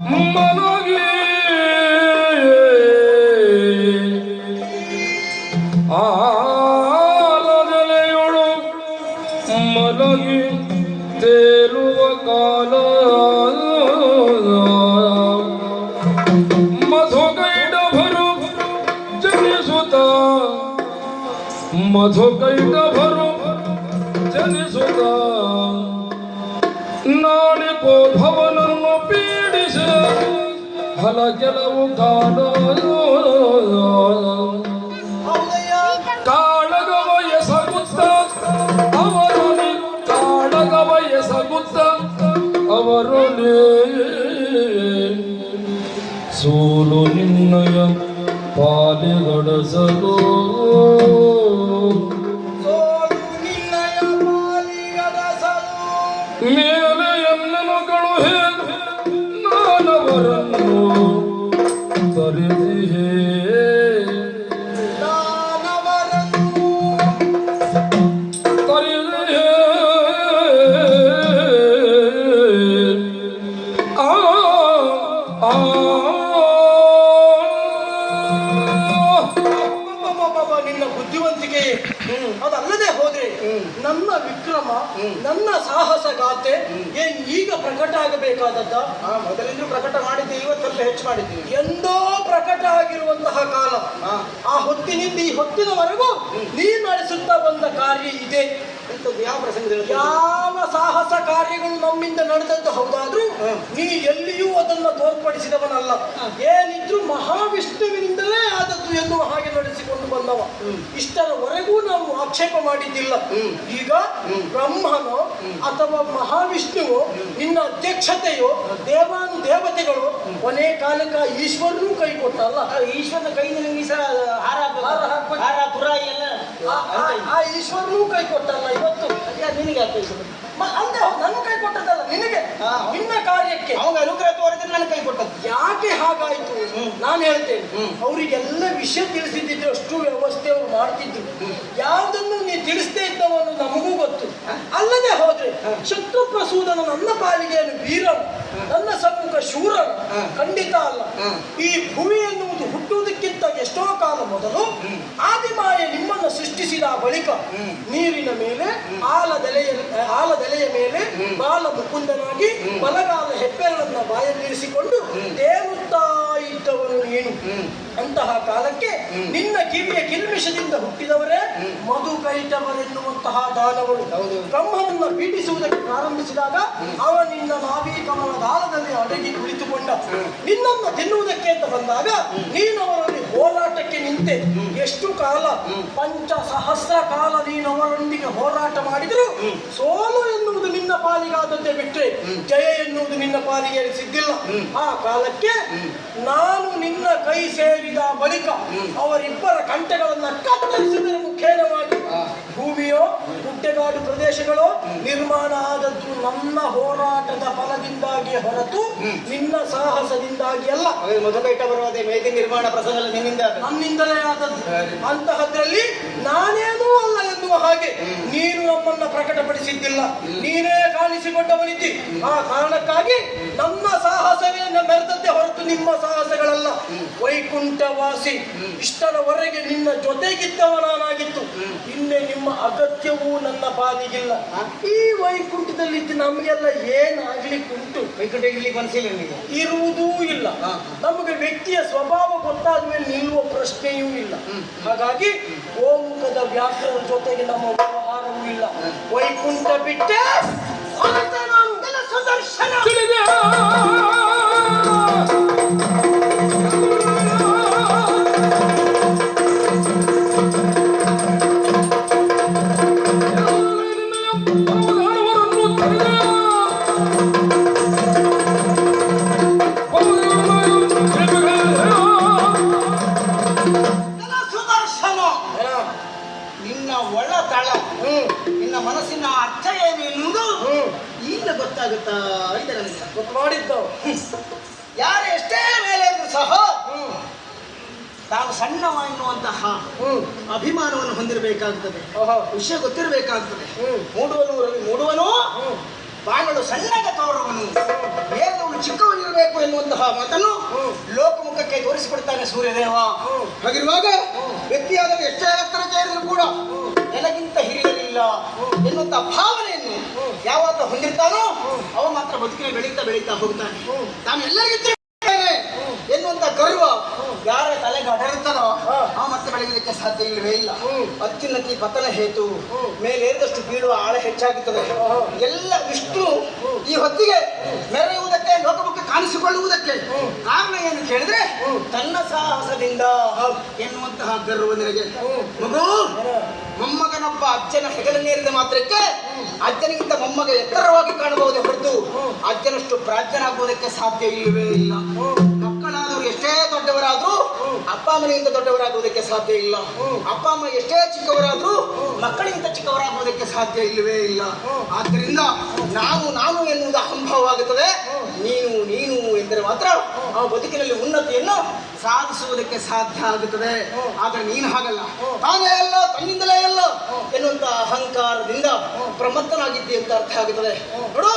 ಮನಗಿ ಆಲದೆಲೆಯೊಳು ಮಲಗಿ ತೇಲುವ ಕಾಲ. ಮಧುಕೈಡಭರು ಜನಿಸುತ್ತ. ಮಧುಕೈಡಭರು ಜನಿಸುತ್ತ. ನಾಡಿಕೋ ಭವನನ್ನು ಪೀಡಿಸ ಹಲ ಕೆಲವು ಕಾಲ ಕಾಳಗವ ಎಸಗುತ್ತ ಅವರು ಕಾಳಗವ ಎಸಗುತ್ತ ಅವರು ಸೋಲು ನಿನ್ನಯ ಪಾಲಿಗಡಸಲು. ಮೇಲೆ ಎನ್ನನುಗಳು ಹೇ ನಾನವರನ್ನು rizhi ಪ್ರಕಟ ಆಗಬೇಕಾದದ್ದ? ಆ ಮೊದಲಿಂದಲೂ ಪ್ರಕಟ ಮಾಡಿದ್ದೆ ಇವತ್ತು ಸ್ವಲ್ಪ ಹೆಚ್ಚು ಮಾಡಿದ್ದೀವಿ. ಎಂದೋ ಪ್ರಕಟ ಆಗಿರುವಂತಹ ಕಾಲ. ಆ ಹೊತ್ತಿನಿಂದ ಈ ಹೊತ್ತಿನವರೆಗೂ ನೀ ನಡೆಸುತ್ತಾ ಬಂದ ಕಾರ್ಯ ಇದೆ. ಎಂತದ್ದು ಯಾವ ಪ್ರಸಂಗದಲ್ಲಿ ಯಾವ ಸಾಹಸ ಕಾರ್ಯಗಳು ನಮ್ಮಿಂದ ನಡೆದದ್ದು ಹೌದಾದ್ರೂ ನೀ ಎಲ್ಲಿಯೂ ಅದನ್ನ ತೋರ್ಪಡಿಸಿದವನಲ್ಲ. ಏನಿದ್ರು ಮಹಾವಿಷ್ಣುವಿನಿಂದಲೇ ಆದದ್ದು ಎನ್ನುವ ಹಾಗೆ ನಡೆಸಿಕೊಂಡು ಬಂದವ. ಇಷ್ಟರವರೆಗೂ ನಾವು ಆಕ್ಷೇಪ ಮಾಡಿದ್ದಿಲ್ಲ. ಈಗ ಬ್ರಹ್ಮನೋ ಅಥವಾ ಮಹಾವಿಷ್ಣುವು ನಿನ್ನ ಅಧ್ಯಕ್ಷತೆಯು ದೇವಾನು ದೇವತೆಗಳು ಕೊನೆ ಕಾಲಕ ಈಶ್ವರನೂ ಕೈ ಕೊಟ್ಟಲ್ಲ. ಈಶ್ವರನ ನಿಮಗೆ ಸಹ ಹಾರ. ಹಾರ ತುರಾಯಿ ಎಲ್ಲ ಆ- ಈಶ್ವರನೂ ಕೈ ಕೊಟ್ಟಲ್ಲ ಇವತ್ತು? ಅದೇ ನಿನಗೆ ಅಂತ ನನ್ನ ಕೈ ಕೊಟ್ಟದಲ್ಲ ನಿನಗೆ? ನಿನ್ನ ಕಾರ್ಯಕ್ಕೆ. ಅವಾಗ ಅನುಗ್ರಹ ತೋರಿದ್ರೆ ನನ್ನ ಕೈ ಕೊಟ್ಟದ್ದು. ಯಾಕೆ ಹಾಗಾಯ್ತು? ನಾನು ಹೇಳ್ತೇನೆ. ಅವರಿಗೆಲ್ಲ ವಿಷಯ ತಿಳಿಸಿದ್ದಿದ್ರೆ ಅಷ್ಟು ವ್ಯವಸ್ಥೆ ಅವ್ರು ಮಾಡ್ತಿದ್ರು. ಯಾವ್ದನ್ನು ನೀ ತಿಳಿಸ್ತೇ ಇದ್ದವನು ನಮಗೂ ಗೊತ್ತು. ಅಲ್ಲದೆ ಹೋದ್ರೆ ಶತ್ರು ಪ್ರಸೂದನ ನನ್ನ ಪಾಲಿಗೆ ವೀರ ವೀರನು ನನ್ನ ಸಮ್ಮುಖ ಶೂರನು ಖಂಡಿತ ಅಲ್ಲ. ಈ ಭೂಮಿ ಎನ್ನುವುದು ಹುಟ್ಟುವುದಕ್ಕಿಂತ ಎಷ್ಟೋ ಕಾಲ ಮೊದಲು ಆದಿಮಾಯ ನಿಮ್ಮನ್ನು ಬಳಿಕ ನೀರಿನ ಮೇಲೆ ಆಲದೆಲೆಯ ಆಲದೆಲೆಯ ಮೇಲೆ ಬಾಲ ಮುಕುಂದನಾಗಿ ಬಲಗಾಲ ಹೆಬ್ಬೆರಳನ್ನ ಬಾಯಲ್ಲಿರಿಸಿಕೊಂಡು ತೇಲುತ್ತಾ ಇದ್ದವನು ಏನು ಅಂತಹ ಕಾಲಕ್ಕೆ ನಿನ್ನ ಕಿವಿಯ ಕಿಲ್ಮಿಷದಿಂದ ಹುಟ್ಟಿದವರೇ ಮಧು ಕೈಟವರೆನ್ನುವಂತಹ ದಾನಗಳು ಬ್ರಹ್ಮನನ್ನ ಪೀಡಿಸುವುದಕ್ಕೆ ಪ್ರಾರಂಭಿಸಿದಾಗ ಅವ ನಿನ್ನ ನಾವಿ ಕಮಲ ದಾಲದಲ್ಲಿ ಅಡಗಿ ಕುಳಿತುಕೊಂಡ. ನಿನ್ನನ್ನು ತಿನ್ನುವುದಕ್ಕೆ ಅಂತ ಬಂದಾಗ ನೀನು ಅವರಲ್ಲಿ ಹೋರಾಟಕ್ಕೆ ನಿಂತೆ. ಎಷ್ಟು ಕಾಲ? ಪಂಚ ಸಹಸ್ರ ಕಾಲ ನೀನು ಅವರೊಂದಿಗೆ ಹೋರಾಟ ಮಾಡಿದ್ರು ಸೋಲು ಎನ್ನುವುದು ನಿನ್ನ ಪಾಲಿಗಾದದ್ದೇ ಬಿಟ್ಟರೆ ಜಯ ಎನ್ನುವುದು ನಿನ್ನ ಪಾಲಿಗೆ ಸಿದ್ಧಿಲ್ಲ ಆ ಕಾಲಕ್ಕೆ ನಾನು ನಿನ್ನ ಕೈ ಸೇರಿದ ಬಳಿಕ ಅವರಿಬ್ಬರ ಕಂಠಗಳನ್ನ ಕತ್ತರಿಸಿದರೆ ಮುಖೇನವಾಗಿ ಗುಡ್ಡೆಗಾಡು ಪ್ರದೇಶಗಳು ನಿರ್ಮಾಣ ಆದದ್ದು ನನ್ನ ಹೋರಾಟದ ಫಲದಿಂದಾಗಿ ಹೊರತು ನಿನ್ನ ಸಾಹಸದಿಂದಾಗಿ ಅಲ್ಲ. ಮೊದಲ ಬರುವುದೇ ಮೇದಿ ನಿರ್ಮಾಣ ಪ್ರಸಂಗದಲ್ಲಿ ನಿನ್ನಿಂದ. ನನ್ನಿಂದಲೇ ಆದದ್ದು. ಅಂತಹದ್ರಲ್ಲಿ ನಾನೇನೂ ಅಲ್ಲ ಎನ್ನುವ ಹಾಗೆ ನೀನು ನಮ್ಮನ್ನ ಪ್ರಕಟಪಡಿಸಿದ್ದಿಲ್ಲ. ನೀನೇ ಕಾಣಿಸಿಕೊಂಡವನಿದ್ದಿ. ಆ ಕಾರಣಕ್ಕಾಗಿ ನಮ್ಮ ಸಾಹಸವೇ ಮೆರೆದದ್ದೇ ಹೊರತು ನಿಮ್ಮ ಸಾಹಸಗಳಲ್ಲ. ವೈಕುಂಠವಾಸಿ ಇಷ್ಟರವರೆಗೆ ನಿನ್ನ ಜೊತೆಗಿದ್ದವ ನಾನಾಗಿತ್ತು ಇನ್ನೇ ನಿಮ್ಮ ಅಗತ್ಯವೂ ನನ್ನ ಪಾದಿಗಿಲ್ಲ ಈ ವೈಕುಂಠದಲ್ಲಿ ಇದ್ದು ನಮಗೆಲ್ಲ ಏನಾಗ್ಲಿಕ್ಕುಂಟು ವೈಕುಂಠ ಇರ್ಲಿಕ್ಕೆ ಮನಸ್ಸಿಲ್ಲ ನಿಮಗೆ? ಇರುವುದೂ ಇಲ್ಲ. ನಮಗೆ ವ್ಯಕ್ತಿಯ ಸ್ವಭಾವ ಗೊತ್ತಾದ ಮೇಲೆ ನಿಲ್ಲುವ ಪ್ರಶ್ನೆಯೂ ಇಲ್ಲ. ಹಾಗಾಗಿ ಗೋಮುಖದ ವ್ಯಾಕರಣ ಜೊತೆಗೆ ನಮ್ಮ ವ್ಯವಹಾರವೂ ಇಲ್ಲ. ವೈಕುಂಠ ಬಿಟ್ಟೆ. ಸುದರ್ಶನ ತಾವು ಸಣ್ಣವ ಎನ್ನುವಂತಹ ಅಭಿಮಾನವನ್ನು ಹೊಂದಿರಬೇಕಾಗುತ್ತದೆ ಓಹೋ. ವಿಷಯ ಗೊತ್ತಿರಬೇಕಾಗ್ತದೆ. ಮೂಡುವನು ಮೂಡುವನು ಬಾಣಲು ಸಣ್ಣಗೆ ತೋರುವನು. ಬೇರೆದವನು ಚಿಕ್ಕವನಿರಬೇಕು ಎನ್ನುವಂತಹ ಮಾತನ್ನು ಲೋಕಮುಖಕ್ಕೆ ತೋರಿಸಿಕೊಡ್ತಾನೆ ಸೂರ್ಯದೇವ. ಹಾಗಿರುವಾಗ ವ್ಯಕ್ತಿಯಾದರೂ ಎಷ್ಟೇ ಎತ್ತರ ಏರಿದ್ರು ಕೂಡ ನನಗಿಂತ ಹಿರಿಯಲಿಲ್ಲ ಎನ್ನುವಂತಹ ಭಾವನೆಯನ್ನು ಯಾವಾಗ ಹೊಂದಿರ್ತಾನೋ ಅವ ಮಾತ್ರ ಬದುಕಿನ ಬೆಳೀತಾ ಬೆಳೀತಾ ಹೋಗ್ತಾನೆ. ತಾನು ಎಲ್ಲರಿಗಿಂತ ಎನ್ನುವಂತ ಗರ್ವ ಯಾರ ತಲೆ ಗಡರುತ್ತದೋ ಆ ಮತ್ತೆ ಬೆಳಗಲಿಕ್ಕೆ ಸಾಧ್ಯ ಇಲ್ಲವೇ ಇಲ್ಲ. ಅತ್ಯುನ್ನತಿ ಪತನ ಹೇತು ಮೇಲೇರಿದಷ್ಟು ಬೀಳುವ ಆಳ ಹೆಚ್ಚಾಗುತ್ತದೆ. ಎಲ್ಲ ವಿಷ್ಣು ಈ ಹೊತ್ತಿಗೆ ಮೆರೆಯುವುದಕ್ಕೆ ಲೋಕಮುಖ ಕಾಣಿಸಿಕೊಳ್ಳುವುದಕ್ಕೆ. ಕಾರಣ ಏನು ಕೇಳಿದ್ರೆ ತನ್ನ ಸಾಹಸದಿಂದ ಎನ್ನುವಂತಹ ಗರ್ವ ನಿನಗೆ. ಮಗು ಮೊಮ್ಮಗನೊಬ್ಬ ಅಜ್ಜನ ಹೆಗಲನ್ನೇರಿದ ಮಾತ್ರಕ್ಕೆ ಅಜ್ಜನಿಗಿಂತ ಮೊಮ್ಮಗ ಎತ್ತರವಾಗಿ ಕಾಣಬಹುದೇ ಹೊರತು ಅಜ್ಜನಷ್ಟು ಪ್ರಾಜ್ಞನಾಗುವುದಕ್ಕೆ ಸಾಧ್ಯ ಇಲ್ಲವೇ ಇಲ್ಲ. ಎಷ್ಟೇ ದೊಡ್ಡವರಾದ್ರೂ ಅಪ್ಪ ಅಮ್ಮನಿಗಿಂತ ದೊಡ್ಡವರಾಗುವುದಕ್ಕೆ ಸಾಧ್ಯ ಇಲ್ಲ. ಅಪ್ಪ ಅಮ್ಮ ಎಷ್ಟೇ ಚಿಕ್ಕವರಾದ್ರೂ ಮಕ್ಕಳಿಗಿಂತ ಚಿಕ್ಕವರಾಗುವುದಕ್ಕೆ ಸಾಧ್ಯ ಇಲ್ಲವೇ ಇಲ್ಲ. ಆದ್ದರಿಂದ ನಾನು ನಾನು ಎನ್ನುವುದು ಆಗುತ್ತದೆ ನೀನು ನೀನು ಎಂದರೆ ಮಾತ್ರ ಆ ಬದುಕಿನಲ್ಲಿ ಉನ್ನತಿಯನ್ನು ಸಾಧಿಸುವುದಕ್ಕೆ ಸಾಧ್ಯ ಆಗುತ್ತದೆ. ಆದ್ರೆ ನೀನು ಹಾಗಲ್ಲ. ತಾನೇ ಅಲ್ಲ, ತನ್ನಿಂದಲೇ ಅಲ್ಲ ಎನ್ನುವಂತ ಅಹಂಕಾರದಿಂದ ಪ್ರಮತ್ತನಾಗಿದ್ದಿ ಅಂತ ಅರ್ಥ ಆಗುತ್ತದೆ. ನೋಡು,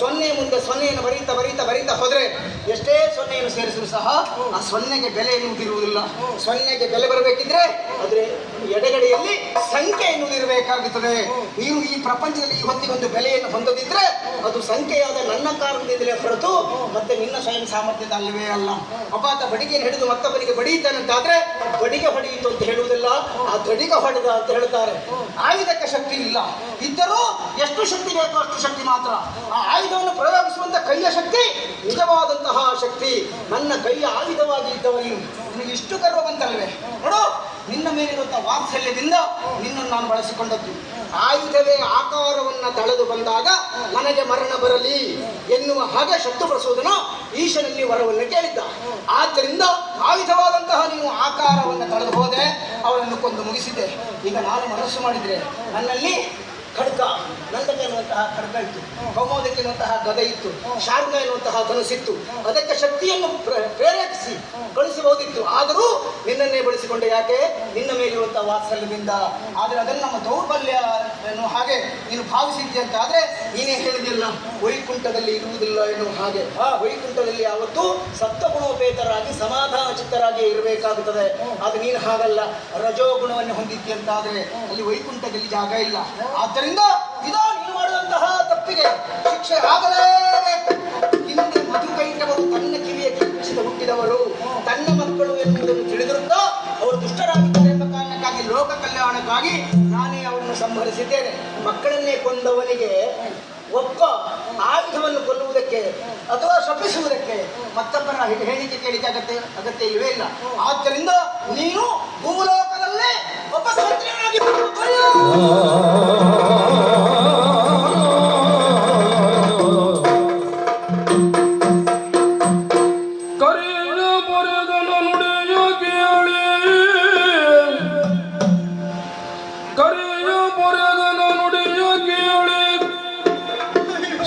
ಸೊನ್ನೆ ಮುಂದೆ ಸೊನ್ನೆಯನ್ನು ಬರೀತಾ ಬರೀತಾ ಬರೀತಾ ಹೋದ್ರೆ ಎಷ್ಟೇ ಸೊನ್ನೆಯನ್ನು ಸೇರಿಸಲು ಸಹ ಆ ಸೊನ್ನೆಗೆ ಬೆಲೆ ಎನ್ನುವುದಿರುವುದಿಲ್ಲ. ಸೊನ್ನೆಗೆ ಬೆಲೆ ಬರಬೇಕಿದ್ರೆ ಆದ್ರೆ ಎಡಗಡೆಯಲ್ಲಿ ಸಂಖ್ಯೆ ಎನ್ನುವುದು ಇರಬೇಕಾಗುತ್ತದೆ ನೀವು ಈ ಪ್ರಪಂಚದಲ್ಲಿ ಈ ಹೊತ್ತಿಗೊಂದು ಬೆಲೆಯನ್ನು ಹೊಂದದಿದ್ರೆ ಅದು ಸಂಖ್ಯೆಯಾದ ನನ್ನ ಕಾರಣದಿಂದಲೇ ಹೊರತು ಮತ್ತೆ ನಿನ್ನ ಸ್ವಯಂ ಸಾಮರ್ಥ್ಯದ ಅಲ್ಲವೇ ಅಲ್ಲ. ಅಪಾತ ಬಡಿಗೆಯನ್ನು ಹಿಡಿದು ಮತ್ತೊಬ್ಬರಿಗೆ ಬಡಿಯುತ್ತಾನಂತಾದ್ರೆ ಬಡಿಗೆ ಹೊಡೆಯಿತು ಅಂತ ಹೇಳುವುದಿಲ್ಲ. ಆ ದಡಿಗ ಹೊಡೆದ ಅಂತ ಹೇಳ್ತಾರೆ. ಆಯುಧಕ್ಕೆ ಶಕ್ತಿ ಇಲ್ಲ. ಇದ್ದರೂ ಎಷ್ಟು ಶಕ್ತಿ ಬೇಕೋ ಅಷ್ಟು ಶಕ್ತಿ ಮಾತ್ರ. ಆ ಆಯುಧವನ್ನು ಪ್ರಯೋಗಿಸುವಂತ ಕೈಯ ಶಕ್ತಿ, ನಿಜವಾದಂತಹ ಶಕ್ತಿ. ನನ್ನ ಕೈಯ ಆಯುಧವಾಗಿ ಇದ್ದವನು. ನಿನಗೆ ಇಷ್ಟು ಗರ್ವ ಬಂತಲ್ವೇ ನೋಡು ನಿನ್ನ ಮೇಲಿರುವಂತಹ ವಾತ್ಸಲ್ಯದಿಂದ ನಿನ್ನನ್ನು ನಾನು ಬಳಸಿಕೊಂಡದ್ದು. ಆಯುಧವೇ ಆಕಾರವನ್ನ ತಳೆದು ಬಂದಾಗ ನನಗೆ ಮರಣ ಬರಲಿ ಎನ್ನುವ ಹಾಗೆ ಪ್ರಸೋದನ ಈಶನಲ್ಲಿ ವರವನ್ನು ಕೇಳಿದ್ದ. ಆದ್ದರಿಂದ ಆಯುಧವಾದಂತಹ ನೀನು ಆಕಾರವನ್ನು ತಳೆದು ಹೋದೆ ಅವರನ್ನು ಕೊಂದು ಮುಗಿಸಿದೆ. ಈಗ ನಾನು ಮನಸ್ಸು ಮಾಡಿದ್ರೆ ನನ್ನಲ್ಲಿ ಖಡ್ಗ ನಂದಕ ಎನ್ನುವಂತಹ ಖಡ್ಗ ಇತ್ತು. ಕೌಮೋದಕ ಎನ್ನುವಂತಹ ಗದೆ ಇತ್ತು. ಶಾರ್ಗ ಎನ್ನುವಂತಹ ಧನುಸಿತ್ತು. ಅದಕ್ಕೆ ಶಕ್ತಿಯನ್ನು ಪ್ರ- ಪ್ರೇರೇಪಿಸಿ ಕಳಿಸಬಹುದಿತ್ತು ಆದರೂ ನಿನ್ನನ್ನೇ ಬಳಸಿಕೊಂಡೆ ಯಾಕೆ? ನಿನ್ನ ಮೇಲಿರುವಂತಹ ವಾತ್ಸಲ್ಯದಿಂದ. ಆದರೆ ಅದನ್ನು ನಮ್ಮ ದೌರ್ಬಲ್ಯ ಹಾಗೆ ನೀನು ಭಾವಿಸಿದ್ದೆ ಅಂತ ಆದ್ರೆ ನೀನೇ ಹೇಳಿದಿಲ್ಲ ವೈಕುಂಠದಲ್ಲಿ ಇರುವುದಿಲ್ಲ ಎನ್ನುವ ಹಾಗೆ. ಆ ವೈಕುಂಠದಲ್ಲಿ ಯಾವತ್ತೂ ಸಪ್ತಗುಣೋಪೇತರಾಗಿ ಸಮಾಧಾನ ಚಿತ್ತರಾಗಿ ಇರಬೇಕಾಗುತ್ತದೆ ಅದು ನೀನು ಹಾಗಲ್ಲ. ರಜೋಗುಣವನ್ನು ಹೊಂದಿದ್ದೆ ಅಂತ ಆದ್ರೆ ಅಲ್ಲಿ ವೈಕುಂಠದಲ್ಲಿ ಜಾಗ ಇಲ್ಲ. ಆದ್ದರಿಂದ ಇದೋ ನೀನು ಮಾಡುವಂತಹ ತಪ್ಪಿಗೆ ಶಿಕ್ಷೆ ಆಗಲೇಬೇಕು ಹಿಂದೆ ಮಧು ಕೈಟವರು ತನ್ನ ಕಿವಿಯ ಕಿಚ್ಚಿದ ಹುಟ್ಟಿದವರು, ತನ್ನ ಮಕ್ಕಳು ಎನ್ನುವುದನ್ನು ತಿಳಿದಿರುತ್ತಾ ಅವರು ದುಷ್ಟರಾಗಿದ್ದಾರೆ ಎಂಬ ಕಾರಣಕ್ಕಾಗಿ ಲೋಕ ಕಲ್ಯಾಣಕ್ಕಾಗಿ ನಾನೇ ಅವರನ್ನು ಸಂಹರಿಸಿದ್ದೇನೆ. ಮಕ್ಕಳನ್ನೇ ಕೊಂದವನಿಗೆ ಒಪ್ಪ ಆಯುಧವನ್ನು ಕೊಲ್ಲುವುದಕ್ಕೆ ಅಥವಾ ಶಪಿಸುವುದಕ್ಕೆ ಮತ್ತೊಬ್ಬರ ಹೇ- ಹೇಳಿಕೆ ಕೇಳಿಕೆ ಅಗತ್ಯ ಅಗತ್ಯ ಇವೇ ಇಲ್ಲ. ಆದ್ದರಿಂದ ನೀನು ಭೂಲೋಕದಲ್ಲೇ ಒಬ್ಬ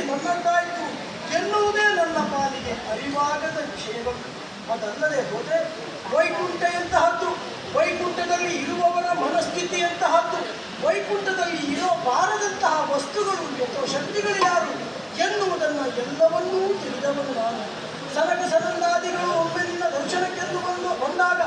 ನನ್ನದಾಯಿತು ಎನ್ನುವುದೇ ನನ್ನ ಪಾಲಿಗೆ ಅರಿವಾಗದ ಕ್ಷೇಮ ಅದಲ್ಲದೆ ಹೋದರೆ ವೈಕುಂಠ ಎಂತಹದ್ದು ವೈಕುಂಠದಲ್ಲಿ ಇರುವವರ ಮನಸ್ಥಿತಿ ಎಂತಹದ್ದು ವೈಕುಂಠದಲ್ಲಿ ಇರೋ ಬಾರದಂತಹ ವಸ್ತುಗಳು ಅಥವಾ ಶಕ್ತಿಗಳು ಯಾರು? ಎನ್ನುವುದನ್ನು ಎಲ್ಲವನ್ನೂ ತಿಳಿದವನು ನಾನು. ಸನಕ ಸನಂದಾದಿಗಳು ನಿನ್ನ ದರ್ಶನಕ್ಕೆಂದು ಬಂದು, ಬಂದಾಗ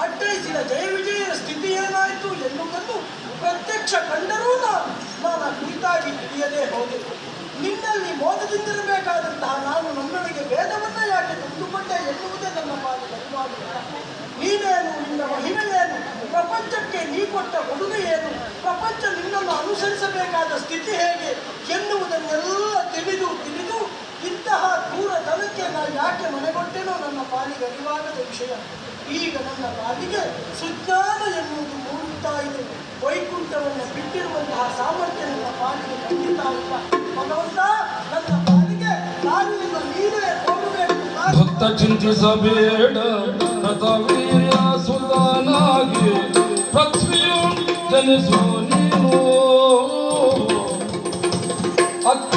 ಅಟ್ಟೈಸಿದ ಜಯ ವಿಜಯರ ಸ್ಥಿತಿ ಏನಾಯಿತು ಎನ್ನುವುದನ್ನು ಪ್ರತ್ಯಕ್ಷ ಕಂಡರೂ ನಾನು. ನಾನು ಕುರಿತಾಗಿ ತಿಳಿಯದೇ ಹೋದೆ. ನಿನ್ನಲ್ಲಿ ಮೋದದಿಂದಿರಬೇಕಾದಂತಹ ನಾನು ನನ್ನೊಳಗೆ ವೇದವನ್ನ ಯಾಕೆ ತಂದುಕೊಂಡೆ ಎನ್ನುವುದೇ ನನ್ನ ಮಾತು ಬರುವಾಗ ನೀನೇನು ನಿನ್ನ ಮಹಿಮೆಯೇನು? ಪ್ರಪಂಚಕ್ಕೆ ನೀ ಕೊಟ್ಟ ಕೊಡುಗೆ ಏನು ಪ್ರಪಂಚ ನಿನ್ನನ್ನು ಅನುಸರಿಸಬೇಕಾದ ಸ್ಥಿತಿ ಹೇಗೆ? ಎನ್ನುವುದನ್ನೆಲ್ಲ ತಿಳಿದು ತಿಳಿದು ಇಂತಹ ದೂರತನಕ್ಕೆ ನಾನು ಯಾಕೆ ಮನೆಗೊಟ್ಟೆನೋ ನನ್ನ ಪಾಲಿಗೆ ಅರಿವಾಗದ ವಿಷಯ. ಈಗ ನನ್ನ ಪಾಲಿಗೆ ಸುಜ್ಞಾನ ಎನ್ನುವುದು ಮೂಡುತ್ತಾ ಇದೆ. ವೈಕುಂಠವನ್ನು ಬಿಟ್ಟಿರುವಂತಹ ಸಾಮರ್ಥ್ಯ ನನ್ನ ಪಾಲಿಗೆ ಖಂಡಿತ ಇಲ್ಲ ಭಕ್ತ ಚಿಂತಿಸಬೇಡ ರಥವೀರ್ಯ ಸುತನಾಗಿ ಪೃಥ್ವಿಯು ಜನಿಸೋ ನೀನು. ಅತ್ತ